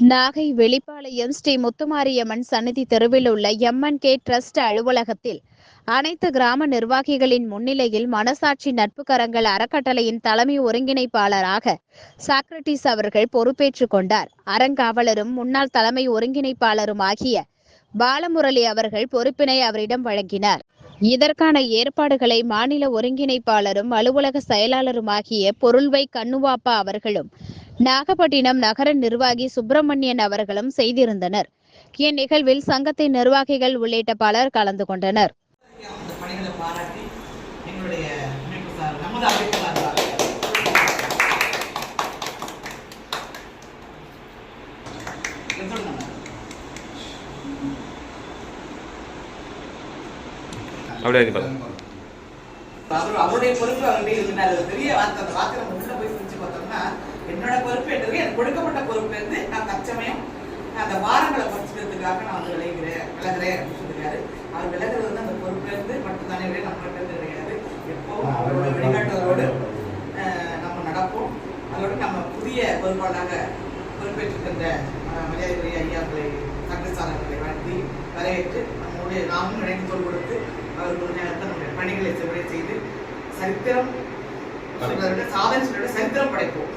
நாகை வெளிப்பாளையம் ஸ்ரீ முத்துமாரியம்மன் சன்னிதி தெருவில் உள்ள MN K trust அலுவலகத்தில் அனைத்து கிராம நிர்வாகிகளின் முன்னிலையில் மனசாட்சி நட்பு கரங்கள் அறக்கட்டளையின் தலைமை ஒருங்கிணைப்பாளராக சாக்ரட்டிஸ் அவர்கள் பொறுப்பேற்றுக் கொண்டார். அறங்காவலரும் முன்னாள் தலைமை ஒருங்கிணைப்பாளரும் ஆகிய பாலமுரளி அவர்கள் பொறுப்பினை அவரிடம் வழங்கினார். இதற்கான ஏற்பாடுகளை மாநில ஒருங்கிணைப்பாளரும் அலுவலக செயலாளருமாகிய பொருள்வை கண்ணுவாப்பா அவர்களும் நாகப்பட்டினம் நகர நிர்வாகி சுப்பிரமணியன் அவர்களும் செய்திருந்தனர் இந்நிகழ்வில் சங்கத்தின் நிர்வாகிகள் உள்ளிட்ட பலர் கலந்து கொண்டனர் Thank you. அப்படியே இருக்கு பாருங்க. அவர் அவருடைய பொறுப்பு அவர்கிட்ட அது பெரிய வார்த்தை அந்த வார்த்தை நம்ம உள்ள போய் சிரிச்சு பார்த்தோம்னா என்னோட பொறுப்பு என்றது எனக்கு கொடுக்கப்பட்ட பொறுப்பு இருந்து நான் தற்சமயம் அந்த வாரங்களை குறைச்சிக்கிறதுக்காக நான் வந்து விளைகிறேன் விலகிறேன் அப்படின்னு சொல்லியிருக்காரு. அவர் விலகிறது வந்து அந்த பொறுப்புல இருந்து மட்டும்தானே விட நம்மகிட்ட இருந்து கிடையாது. எப்போவும் அவரோட வழிகாட்டுதலோடு அஹ், நம்ம நடப்போம். அதோடு நம்ம புதிய பொறுப்பாளராக பொறுப்பேற்றிருக்கின்ற அஹ், மரியாதைக்குரிய ஐயாக்களை சட்டசாரர்களை வாழ்த்தி வரவேற்று நம்முடைய நாமும் இணைந்து தோல் கொடுத்து அவர் ஒரு நேரத்தில் நம்முடைய பணிகளை செவ்வடை செய்து சரித்திரம் சாதனை சொல்வதை சரித்திரம் படைப்போம்.